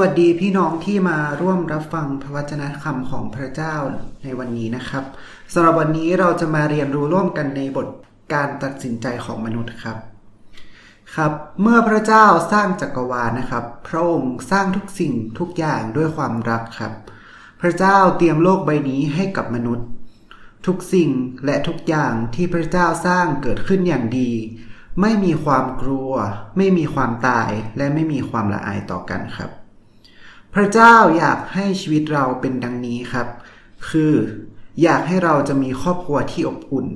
วัสดีพี่น้องที่มาร่วมรับฟังพระวจนะคำของพระเจ้าในวันนี้นะครับสำหรับวันนี้เราจะมาเรียนรู้ร่วมกันในบทการตัดสินใจของมนุษย์ครับ ครับ เมื่อพระเจ้าสร้างจักรวาลนะครับ พระองค์สร้างทุกสิ่งทุกอย่างด้วยความรักครับ พระเจ้าเตรียมโลกใบนี้ให้กับมนุษย์ ทุกสิ่งและทุกอย่างที่พระเจ้าสร้างเกิดขึ้นอย่างดี ไม่มีความกลัว ไม่มีความตายและไม่มีความละอายต่อกันครับ พระเจ้าอยากให้ชีวิตเราเป็นดังนี้ครับ คืออยากให้เราจะมีครอบครัวที่อบอุ่น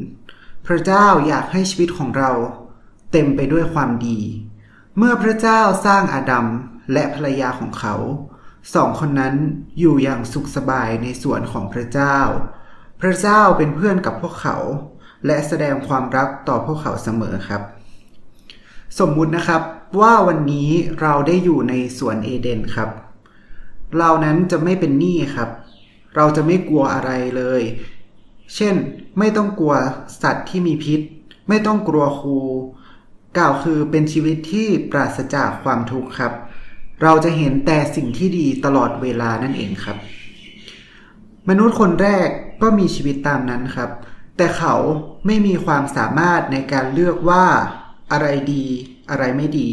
พระเจ้าอยากให้ชีวิตของเรา เต็มไปด้วยความดี เมื่อพระเจ้าสร้างอาดัมและภรรยาของเขา สองคนนั้นอยู่อย่างสุขสบายในสวนของพระเจ้า พระเจ้าเป็นเพื่อนกับพวกเขา และแสดงความรักต่อพวกเขาเสมอครับ สมมุตินะครับว่าวันนี้เราได้อยู่ในสวนเอเดนครับ เรานั้นจะไม่เป็นหนี้ครับ เราจะไม่กลัวอะไรเลย เช่น ไม่ต้องกลัวสัตว์ที่มีพิษ ไม่ต้องกลัวครู กล่าวคือเป็นชีวิตที่ปราศจากความทุกข์ครับ เราจะเห็นแต่สิ่งที่ดีตลอดเวลานั่นเองครับ มนุษย์คนแรกก็มีชีวิตตามนั้นครับ แต่เขาไม่มีความสามารถในการเลือกว่าอะไรดี อะไรไม่ดี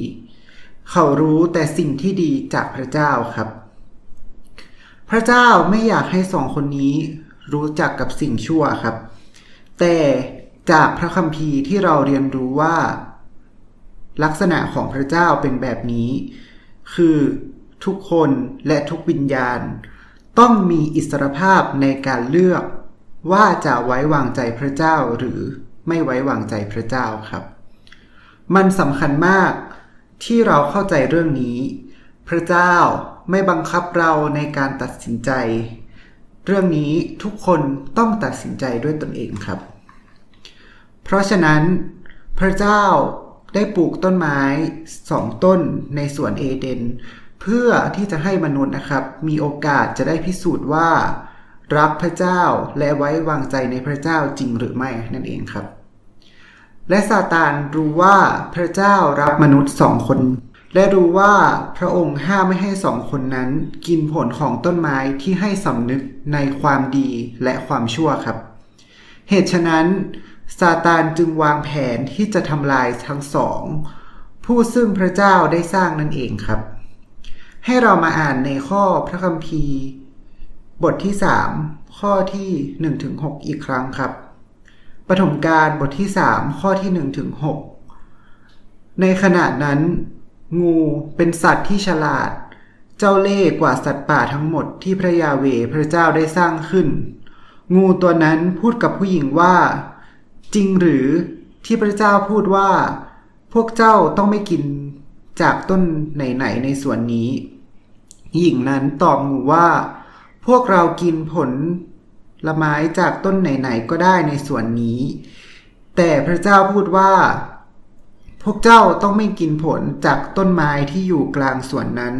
เขารู้แต่สิ่งที่ดีจากพระเจ้าครับ พระเจ้าไม่อยากให้สองคนนี้รู้จักกับสิ่งชั่วครับ แต่จากพระคัมภีร์ที่เราเรียนรู้ว่า ลักษณะของพระเจ้าเป็นแบบนี้ คือทุกคนและทุกวิญญาณ ต้องมีอิสรภาพในการเลือกว่าจะไว้วางใจพระเจ้าหรือไม่ไว้วางใจพระเจ้าครับ มันสำคัญมากที่เราเข้าใจเรื่องนี้ พระเจ้า ไม่บังคับเราในการตัดสินใจ เรื่องนี้ทุกคนต้องตัดสินใจด้วยตนเองครับ เพราะฉะนั้น พระเจ้าได้ปลูกต้นไม้สองต้นในสวนเอเดน เพื่อที่จะให้มนุษย์นะครับ มีโอกาสจะได้พิสูจน์ว่า รักพระเจ้าและไว้วางใจในพระเจ้าจริงหรือไม่นั่นเองครับ และซาตานรู้ว่าพระเจ้ารักมนุษย์สองคน และรู้ว่าพระองค์ห้ามไม่ให้สองคนนั้น กินผลของต้นไม้ที่ให้สำนึกในความดีและความชั่วครับ เหตุฉะนั้นซาตานจึงวางแผนที่จะทำลายทั้งสอง ผู้ซึ่งพระเจ้าได้สร้างนั่นเองครับ ให้เรามาอ่านในข้อพระคัมภีร์ บทที่ 3 ข้อที่1ถึง6อีกครั้งครับปฐมกาลบทที่ 3 ข้อที่1ถึง6ในขณะนั้น งูเป็นสัตว์ที่ฉลาด เจ้าเล่ห์กว่าสัตว์ป่าทั้งหมดที่พระยาเวพระเจ้าได้สร้างขึ้น งูตัวนั้นพูดกับผู้หญิงว่า จริงหรือที่พระเจ้าพูดว่า พวกเจ้าต้องไม่กินจากต้นไหนๆในส่วนนี้ หญิงนั้นตอบงูว่า พวกเรากินผลละไม้จากต้นไหนๆก็ได้ในส่วนนี้ แต่พระเจ้าพูดว่า วกเจ้าต้องไม่กินผลจากต้นไม้ที่อยู่กลางสวนนั้น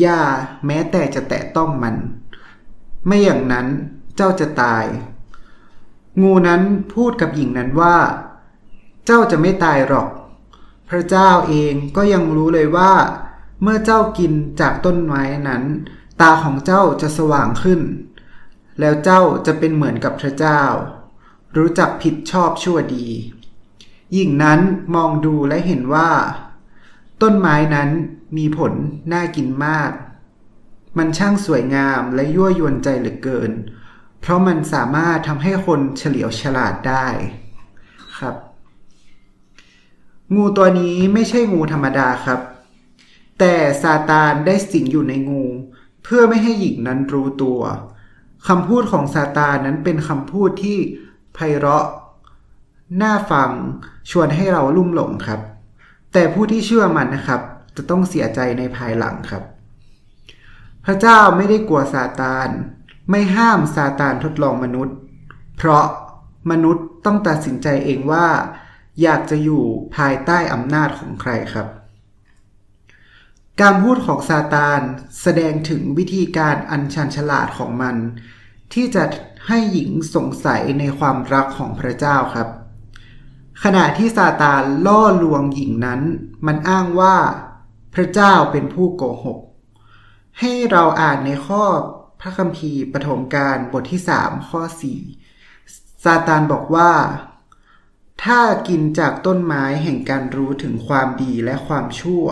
อย่าแม้แต่จะแตะต้องมัน ไม่อย่างนั้นเจ้าจะตาย งูนั้นพูดกับหญิงนั้นว่า เจ้าจะไม่ตายหรอก พระเจ้าเองก็ยังรู้เลยว่า เมื่อเจ้ากินจากต้นไม้นั้น ตาของเจ้าจะสว่างขึ้น แล้วเจ้าจะเป็นเหมือนกับพระเจ้า รู้จักผิดชอบชั่วดี หญิงนั้นมองดูและเห็นว่า ต้นไม้นั้นมีผลน่ากินมาก มันช่างสวยงามและยั่วยวนใจเหลือเกิน เพราะมันสามารถทำให้คนเฉลียวฉลาดได้ครับ งูตัวนี้ไม่ใช่งูธรรมดาครับ แต่ซาตานได้สิงอยู่ในงู เพื่อไม่ให้หญิงนั้นรู้ตัวคำพูดของซาตานนั้นเป็นคำพูดที่ไพเราะ น่าฟังชวนให้เราลุ่มหลงครับ แต่ผู้ที่เชื่อมันนะครับ จะต้องเสียใจในภายหลังครับ พระเจ้าไม่ได้กลัวซาตาน ไม่ห้ามซาตานทดลองมนุษย์ เพราะมนุษย์ต้องตัดสินใจเองว่า อยากจะอยู่ภายใต้อำนาจของใครครับ การพูดของซาตานแสดงถึงวิธีการอันชันฉลาดของมัน ที่จะให้หญิงสงสัยในความรักของพระเจ้าครับ ขณะที่ซาตานล่อลวงหญิงนั้น มันอ้างว่าพระเจ้าเป็นผู้โกหก ให้เราอ่านในข้อพระคัมภีร์ปฐมกาลบทที่3ข้อ4ซาตานบอกว่า ถ้ากินจากต้นไม้แห่งการรู้ถึงความดีและความชั่ว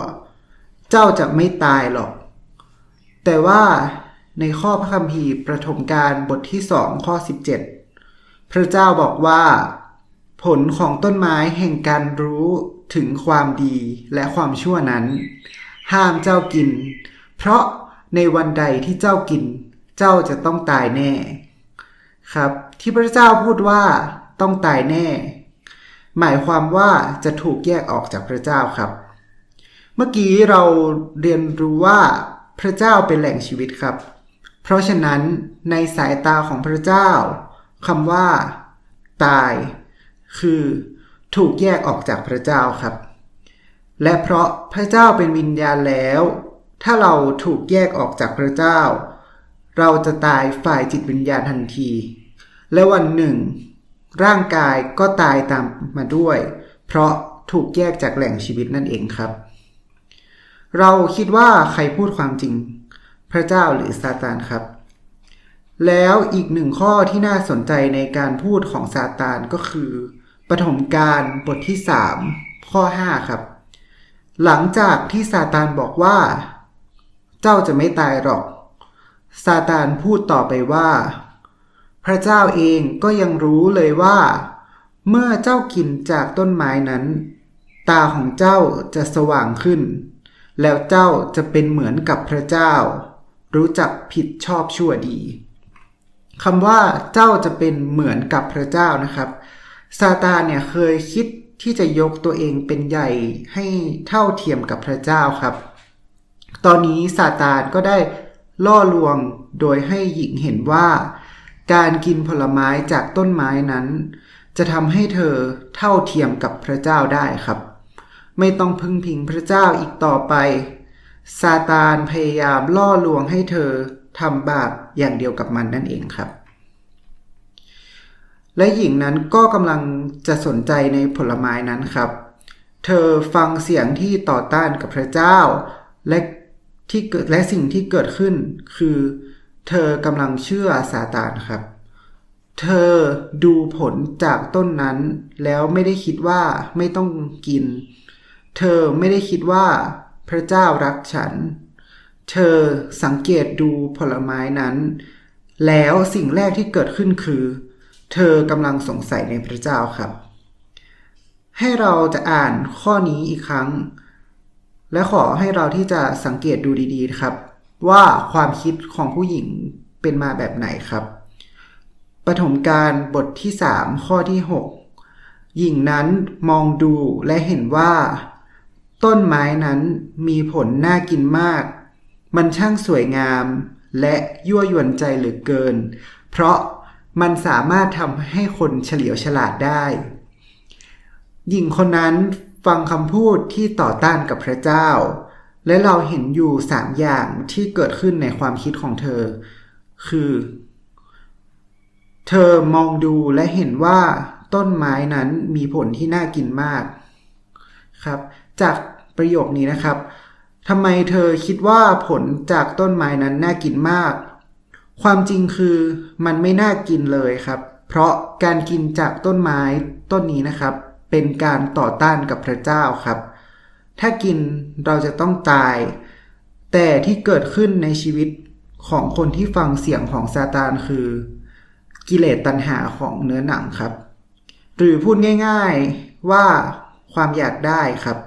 เจ้าจะไม่ตายหรอก แต่ว่าในข้อพระคัมภีร์ประถมการบทที่สองข้อ 17 พระเจ้าบอกว่า ผลของต้นไม้แห่งการรู้ถึงความดีและความชั่วนั้น ห้ามเจ้ากิน เพราะในวันใดที่เจ้ากิน เจ้าจะต้องตายแน่ ครับ ที่พระเจ้าพูดว่าต้องตายแน่ หมายความว่าจะถูกแยกออกจากพระเจ้าครับ เมื่อกี้เราเรียนรู้ว่าพระเจ้าเป็นแหล่งชีวิตครับ เพราะฉะนั้นในสายตาของพระเจ้าคำว่า ตาย คือถูกแยกออกจากพระเจ้าครับ และเพราะพระเจ้าเป็นวิญญาณแล้ว ถ้าเราถูกแยกออกจากพระเจ้า เราจะตายฝ่ายจิตวิญญาณทันที และวันหนึ่ง ร่างกายก็ตายตามมาด้วย เพราะถูกแยกจากแหล่งชีวิตนั่นเองครับ เราคิดว่าใครพูดความจริง พระเจ้าหรือซาตานครับแล้วอีกหนึ่งข้อที่น่าสนใจในการพูดของซาตานก็คือ ปฐมกาลบทที่ 3 ข้อ 5 ครับ หลังจากที่ซาตานบอกว่า เจ้าจะไม่ตายหรอก ซาตานพูดต่อไปว่า พระเจ้าเองก็ยังรู้เลยว่า เมื่อเจ้ากินจากต้นไม้นั้น ตาของเจ้าจะสว่างขึ้น แล้วเจ้าจะเป็นเหมือนกับพระเจ้า รู้จักผิดชอบชั่วดีคำว่าเจ้าจะเป็นเหมือนกับพระเจ้านะครับ ซาตานเนี่ยเคยคิดที่จะยกตัวเองเป็นใหญ่ให้เท่าเทียมกับพระเจ้าครับ ตอนนี้ซาตานก็ได้ล่อลวงโดยให้หญิงเห็นว่า การกินผลไม้จากต้นไม้นั้น จะทำให้เธอเท่าเทียมกับพระเจ้าได้ครับ ไม่ต้องพึ่งพิงพระเจ้าอีกต่อไปซาตานพยายามล่อลวงให้เธอทำบาปอย่างเดียวกับมันนั่นเองครับ และหญิงนั้นก็กำลังจะสนใจในผลไม้นั้นครับ เธอฟังเสียงที่ต่อต้านกับพระเจ้า และที่เกิดและสิ่งที่เกิดขึ้น คือเธอกำลังเชื่อซาตานครับ เธอดูผลจากต้นนั้น แล้วไม่ได้คิดว่าไม่ต้องกิน เธอไม่ได้คิดว่าพระเจ้ารักฉัน เธอสังเกตดูผลไม้นั้น แล้วสิ่งแรกที่เกิดขึ้นคือ เธอกำลังสงสัยในพระเจ้าครับ ให้เราจะอ่านข้อนี้อีกครั้ง และขอให้เราที่จะสังเกตดูดีๆครับ ว่าความคิดของผู้หญิงเป็นมาแบบไหนครับปฐมกาลบทที่ 3 ข้อที่ 6 หญิงนั้นมองดูและเห็นว่า ต้นไม้นั้นมีผลน่ากินมาก มันช่างสวยงาม และยั่วยวนใจเหลือเกิน เพราะ มันสามารถทำให้คนเฉลียวฉลาดได้ หญิงคนนั้นฟังคำพูดที่ต่อต้านกับพระเจ้า และเราเห็นอยู่สามอย่างที่เกิดขึ้นในความคิดของเธอ คือ เธอมองดูและเห็นว่าต้นไม้นั้นมีผลที่น่ากินมากครับ จากประโยคนี้นะครับทำไมเธอคิดว่าผลจากต้นไม้นั้นน่ากินมาก ความจริงคือมันไม่น่ากินเลยครับ เพราะการกินจากต้นไม้ต้นนี้นะครับ เป็นการต่อต้านกับพระเจ้าครับ ถ้ากินเราจะต้องตาย แต่ที่เกิดขึ้นในชีวิตของคนที่ฟังเสียงของซาตานคือ กิเลสตัณหาของเนื้อหนังครับ หรือพูดง่าย ๆว่าความอยากได้ครับ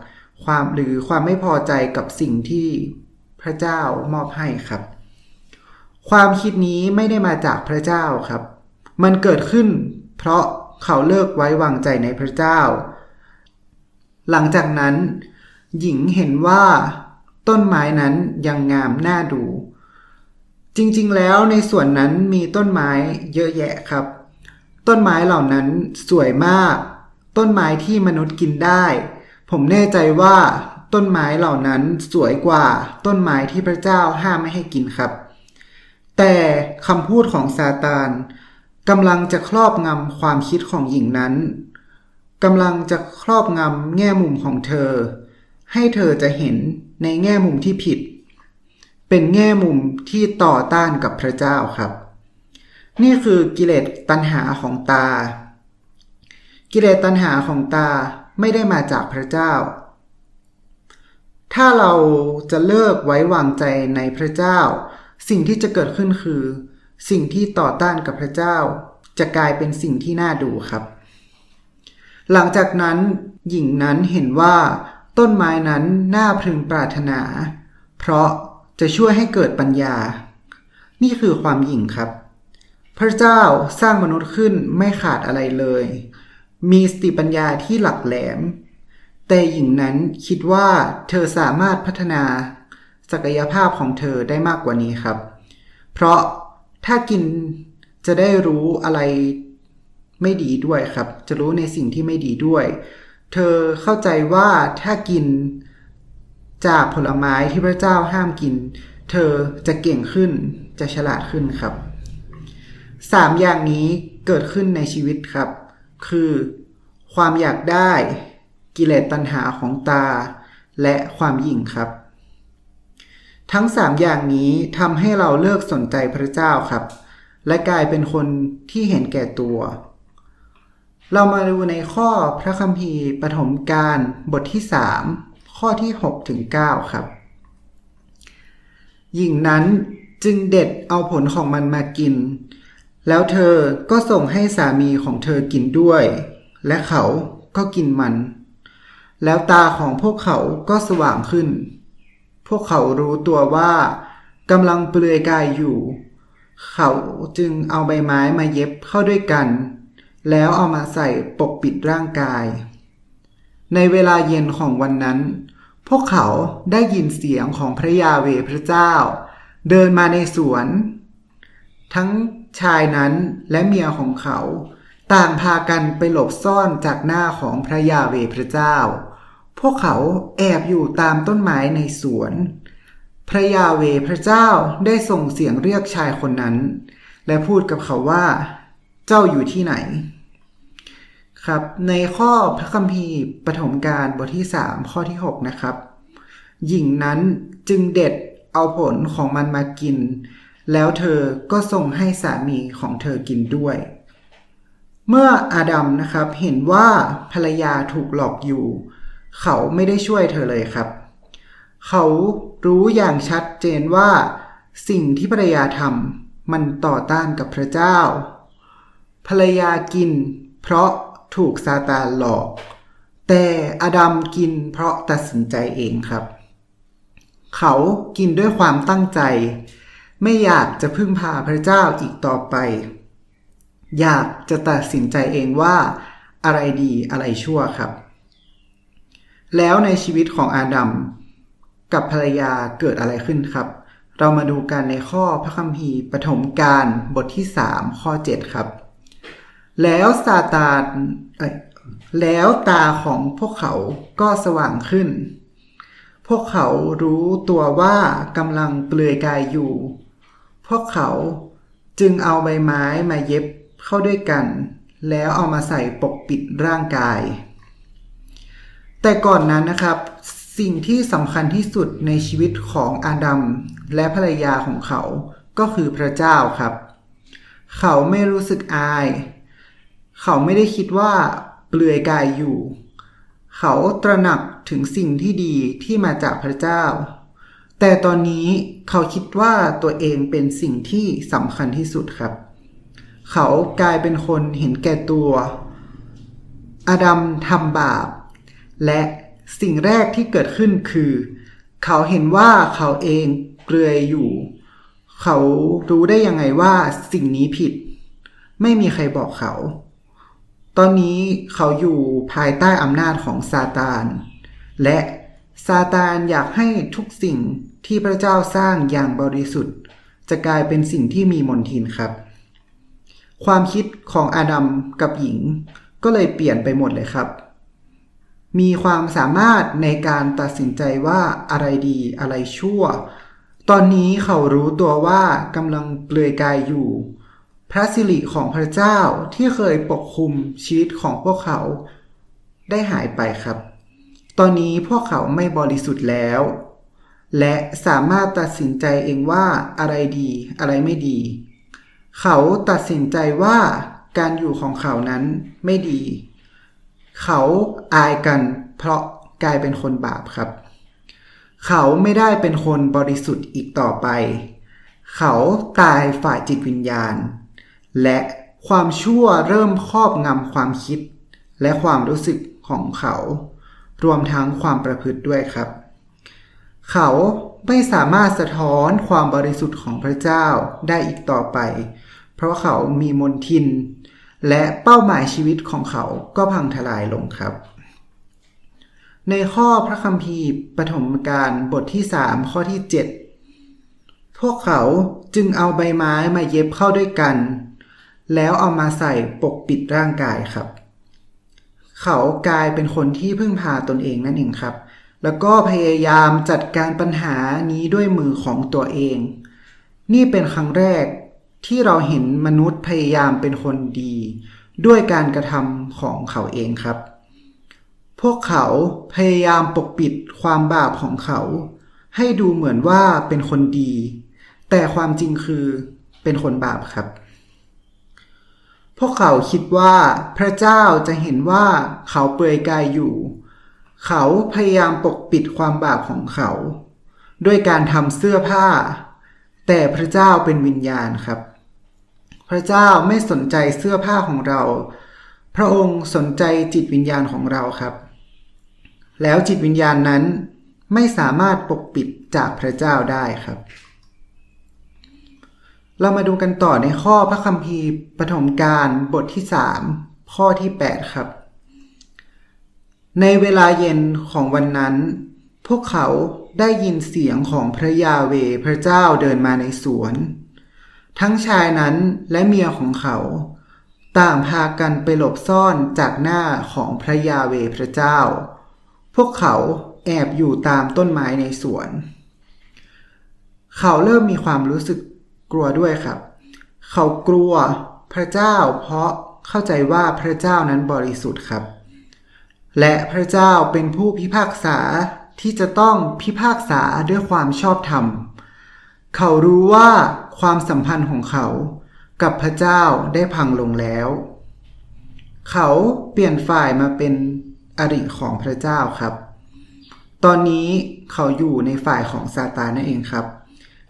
ความหรือความไม่พอใจกับสิ่งที่พระเจ้ามอบให้ครับ ความคิดนี้ไม่ได้มาจากพระเจ้าครับ มันเกิดขึ้น เพราะเขาเลิกไว้วางใจในพระเจ้า หลังจากนั้น หญิงเห็นว่าต้นไม้นั้นยังงามน่าดู จริงๆ แล้วในส่วนนั้นมีต้นไม้เยอะแยะครับ ต้นไม้เหล่านั้นสวยมาก ต้นไม้ที่มนุษย์กินได้ ผมแน่ใจว่าต้นไม้เหล่านั้นสวยกว่าต้นไม้ที่พระเจ้าห้ามไม่ให้กินครับ แต่คำพูดของซาตานกำลังจะครอบงำความคิดของหญิงนั้นกำลังจะครอบงำแง่มุมของเธอ ให้เธอจะเห็นในแง่มุมที่ผิด เป็นแง่มุมที่ต่อต้านกับพระเจ้าครับ นี่คือกิเลสตัณหาของตา กิเลสตัณหาของตาไม่ได้มาจากพระเจ้า ถ้าเราจะเลิกไว้วางใจในพระเจ้า สิ่งที่จะเกิดขึ้นคือ สิ่งที่ต่อต้านกับพระเจ้า จะกลายเป็นสิ่งที่น่าดูครับ หลังจากนั้นหญิงนั้นเห็นว่าต้นไม้นั้นน่าพึงปรารถนา เพราะจะช่วยให้เกิดปัญญา นี่คือความหยิ่งครับ พระเจ้าสร้างมนุษย์ขึ้นไม่ขาดอะไรเลย มีสติปัญญาที่หลักแหลม แต่หญิงนั้นคิดว่าเธอสามารถพัฒนา ศักยภาพของเธอได้มากกว่านี้ครับ เพราะถ้ากินจะได้รู้อะไรไม่ดีด้วยครับ จะรู้ในสิ่งที่ไม่ดีด้วย เธอเข้าใจว่าถ้ากินจากผลไม้ที่พระเจ้าห้ามกิน เธอจะเก่งขึ้นจะฉลาดขึ้นครับสามอย่างนี้เกิดขึ้นในชีวิตครับ คือความอยากได้กิเลสตัณหาของตา และความหยิ่งครับ ทั้งสามอย่างนี้ทำให้เราเลิกสนใจพระเจ้าครับ และกลายเป็นคนที่เห็นแก่ตัว เรามาดูในข้อพระคัมภีร์ปฐมกาลบทที่ 3 ข้อที่6ถึง9ครับ หญิงนั้นจึงเด็ดเอาผลของมันมากิน แล้วเธอก็ส่งให้สามีของเธอกินด้วย และเขาก็กินมัน แล้วตาของพวกเขาก็สว่างขึ้น พวกเขารู้ตัวว่ากำลังเปลือยกายอยู่ เขาจึงเอาใบไม้มาเย็บเข้าด้วยกัน แล้วเอามาใส่ปกปิดร่างกาย ในเวลาเย็นของวันนั้น พวกเขาได้ยินเสียงของพระยาเวพระเจ้า เดินมาในสวน ทั้งชายนั้นและเมียของเขา ต่างพากันไปหลบซ่อนจากหน้าของพระยาเวพระเจ้า พวกเขาแอบอยู่ตามต้นไม้ในสวน พระยาเวพระเจ้าได้ส่งเสียงเรียกชายคนนั้น และพูดกับเขาว่า เจ้าอยู่ที่ไหน ครับ ในข้อพระคัมภีร์ปฐมกาลบทที่ 3 ข้อที่ 6 นะครับ หญิงนั้นจึงเด็ดเอาผลของมันมากิน แล้วเธอก็ส่งให้สามีของเธอกินด้วย เมื่ออาดัมนะครับเห็นว่าภรรยาถูกหลอกอยู่ เขาไม่ได้ช่วยเธอเลยครับ เขารู้อย่างชัดเจนว่า สิ่งที่ภรรยาทำมันต่อต้านกับพระเจ้า ภรรยากิน เพราะถูกซาตานหลอก แต่อดัมกินเพราะตัดสินใจเองครับ เขากินด้วยความตั้งใจ ไม่อยากจะพึ่งพาพระเจ้าอีกต่อไป อยากจะตัดสินใจเองว่า อะไรดีอะไรชั่วครับ แล้วในชีวิตของอาดัมกับภรรยาเกิดอะไรขึ้นครับ เรามาดูกันในข้อพระคัมภีร์ปฐมกาลบทที่ 3 ข้อ 7 ครับ แล้วซาตานแล้วตาของพวกเขาก็สว่างขึ้น พวกเขารู้ตัวว่ากำลังเปลือยกายอยู่ พวกเขาจึงเอาใบไม้มาเย็บเข้าด้วยกัน แล้วเอามาใส่ปกปิดร่างกาย แต่ก่อนนั้นนะครับสิ่งที่สำคัญที่สุดในชีวิตของอาดัมและภรรยาของเขาก็คือพระเจ้าครับ เขาไม่รู้สึกอาย เขาไม่ได้คิดว่าเปลือยกายอยู่ เขาตระหนักถึงสิ่งที่ดีที่มาจากพระเจ้า แต่ตอนนี้เขาคิดว่าตัวเองเป็นสิ่งที่สำคัญที่สุดครับ เขากลายเป็นคนเห็นแก่ตัว อาดัมทำบาป และสิ่งแรกที่เกิดขึ้นคือ เขาเห็นว่าเขาเองเปลือยอยู่ เขารู้ได้ยังไงว่าสิ่งนี้ผิด ไม่มีใครบอกเขา ตอนนี้เขาอยู่ภายใต้อำนาจของซาตาน และซาตานอยากให้ทุกสิ่งที่พระเจ้าสร้างอย่างบริสุทธิ์ จะกลายเป็นสิ่งที่มีมนทินครับ ความคิดของอาดัมกับหญิงก็เลยเปลี่ยนไปหมดเลยครับ มีความสามารถในการตัดสินใจว่าอะไรดีอะไรชั่ว ตอนนี้เขารู้ตัวว่ากำลังเปลือยกายอยู่ พระสิริของพระเจ้าที่เคยปกคลุมชีวิตของพวกเขาได้หายไปครับ ตอนนี้พวกเขาไม่บริสุทธิ์แล้ว และสามารถตัดสินใจเองว่าอะไรดีอะไรไม่ดี เขาตัดสินใจว่าการอยู่ของเขานั้นไม่ดี เขาอายกัน เพราะกลายเป็นคนบาปครับ เขาไม่ได้เป็นคนบริสุทธิ์อีกต่อไป เขาตายฝ่ายจิตวิญญาณ และความชั่วเริ่มครอบงำความคิด และความรู้สึกของเขา รวมทั้งความประพฤติด้วยครับ เขาไม่สามารถสะท้อนความบริสุทธิ์ของพระเจ้าได้อีกต่อไป เพราะเขามีมนทิน และเป้าหมายชีวิตของเขาก็พังทลายลงครับ ในข้อพระคัมภีร์ปฐมกาลบทที่ 3 ข้อที่ 7 พวกเขาจึงเอาใบไม้มาเย็บเข้าด้วยกัน แล้วเอามาใส่ปกปิดร่างกายครับ เขากลายเป็นคนที่พึ่งพาตนเองนั่นเองครับ แล้วก็พยายามจัดการปัญหานี้ด้วยมือของตัวเอง นี่เป็นครั้งแรก ที่เราเห็นมนุษย์พยายามเป็นคนดี ด้วยการกระทำของเขาเองครับ พวกเขาพยายามปกปิดความบาปของเขา ให้ดูเหมือนว่าเป็นคนดี แต่ความจริงคือเป็นคนบาปครับ พวกเขาคิดว่าพระเจ้าจะเห็นว่าเขาเปลือยกายอยู่ เขาพยายามปกปิดความบาปของเขา ด้วยการทำเสื้อผ้าแต่พระเจ้าเป็นวิญญาณครับ พระเจ้าไม่สนใจเสื้อผ้าของเรา พระองค์สนใจจิตวิญญาณของเราครับ แล้วจิตวิญญาณนั้นไม่สามารถปกปิดจากพระเจ้าได้ครับ เรามาดูกันต่อในข้อพระคัมภีร์ปฐมกาลบทที่ 3 ข้อที่ 8 ครับ ในเวลาเย็นของวันนั้น พวกเขาได้ยินเสียงของพระยาเวพระเจ้าเดินมาในสวน ทั้งชายนั้นและเมียของเขา ต่างพากันไปหลบซ่อนจากหน้าของพระยาเวพระเจ้า พวกเขาแอบอยู่ตามต้นไม้ในสวน เขาเริ่มมีความรู้สึกกลัวด้วยครับ เขากลัวพระเจ้า เพราะเข้าใจว่าพระเจ้านั้นบริสุทธิ์ครับ และพระเจ้าเป็นผู้พิพากษาที่จะต้องพิพากษาด้วยความชอบธรรม เขารู้ว่า ความสัมพันธ์ของเขากับพระเจ้าได้พังลงแล้ว เขาเปลี่ยนฝ่ายมาเป็นอริของพระเจ้าครับ ตอนนี้เขาอยู่ในฝ่ายของซาตานนั่นเองครับ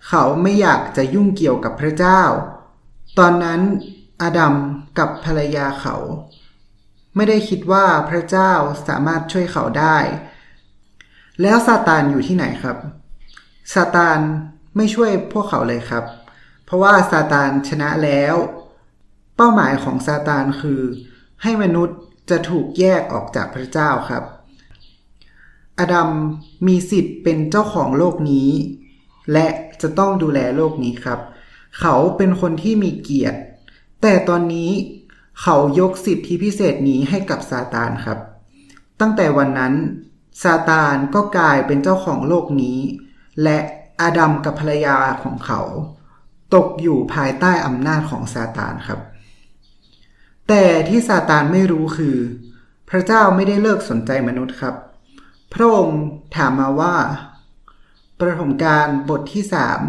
เขาไม่อยากจะยุ่งเกี่ยวกับพระเจ้า ตอนนั้นอาดัมกับภรรยาเขา ไม่ได้คิดว่าพระเจ้าสามารถช่วยเขาได้ แล้วซาตานอยู่ที่ไหนครับซาตานไม่ช่วยพวกเขาเลยครับ เพราะว่าซาตานชนะแล้ว เป้าหมายของซาตานคือ ให้มนุษย์จะถูกแยกออกจากพระเจ้าครับ อดัมมีสิทธิ์เป็นเจ้าของโลกนี้ และจะต้องดูแลโลกนี้ครับ เขาเป็นคนที่มีเกียรติ แต่ตอนนี้เขายกสิทธิพิเศษนี้ให้กับซาตานครับ ตั้งแต่วันนั้นซาตานก็กลายเป็นเจ้าของโลกนี้ และอาดัมกับภรรยาของเขา ตกอยู่ภายใต้อำนาจของซาตานครับ แต่ที่ซาตานไม่รู้คือ พระเจ้าไม่ได้เลิกสนใจมนุษย์ครับ พระองค์ถามมาว่า ประถมการบทที่สาม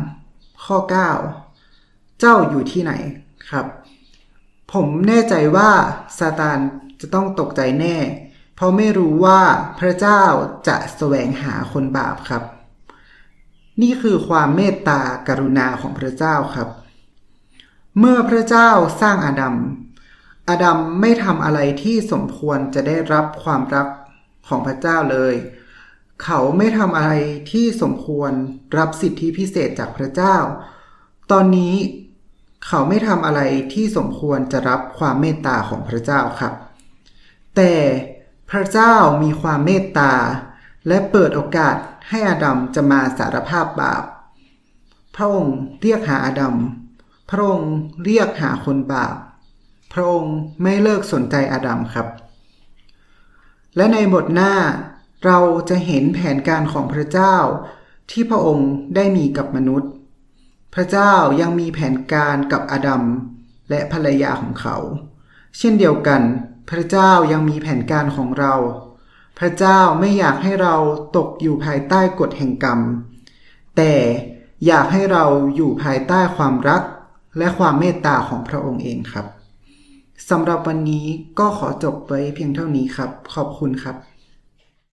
ข้อ 9 เจ้าอยู่ที่ไหนครับ ผมแน่ใจว่าซาตานจะต้องตกใจแน่ เพราะไม่รู้ว่าพระเจ้าจะแสวงหาคนบาปครับ นี่คือความเมตตากรุณาของพระเจ้าครับ เมื่อพระเจ้าสร้างอาดัม อาดัมไม่ทำอะไรที่สมควรจะได้รับความรักของพระเจ้าเลย เขาไม่ทำอะไรที่สมควรรับสิทธิพิเศษจากพระเจ้า ตอนนี้เขาไม่ทำอะไรที่สมควรจะรับความเมตตาของพระเจ้าครับ แต่พระเจ้ามีความเมตตาและเปิดโอกาส ให้อาดัมจะมาสารภาพบาป พระองค์เรียกหาอาดัม พระองค์เรียกหาคนบาป พระองค์ไม่เลิกสนใจอาดัมครับ และในบทหน้าเราจะเห็นแผนการของพระเจ้าที่พระองค์ได้มีกับมนุษย์ พระเจ้ายังมีแผนการกับอาดัมและภรรยาของเขา เช่นเดียวกัน พระเจ้ายังมีแผนการของเรา พระเจ้าไม่อยากให้เราตกอยู่ภายใต้กฎแห่งกรรม แต่อยากให้เราอยู่ภายใต้ความรักและความเมตตาของพระองค์เองครับสำหรับวันนี้ก็ขอจบไว้เพียงเท่านี้ครับ ขอบคุณครับ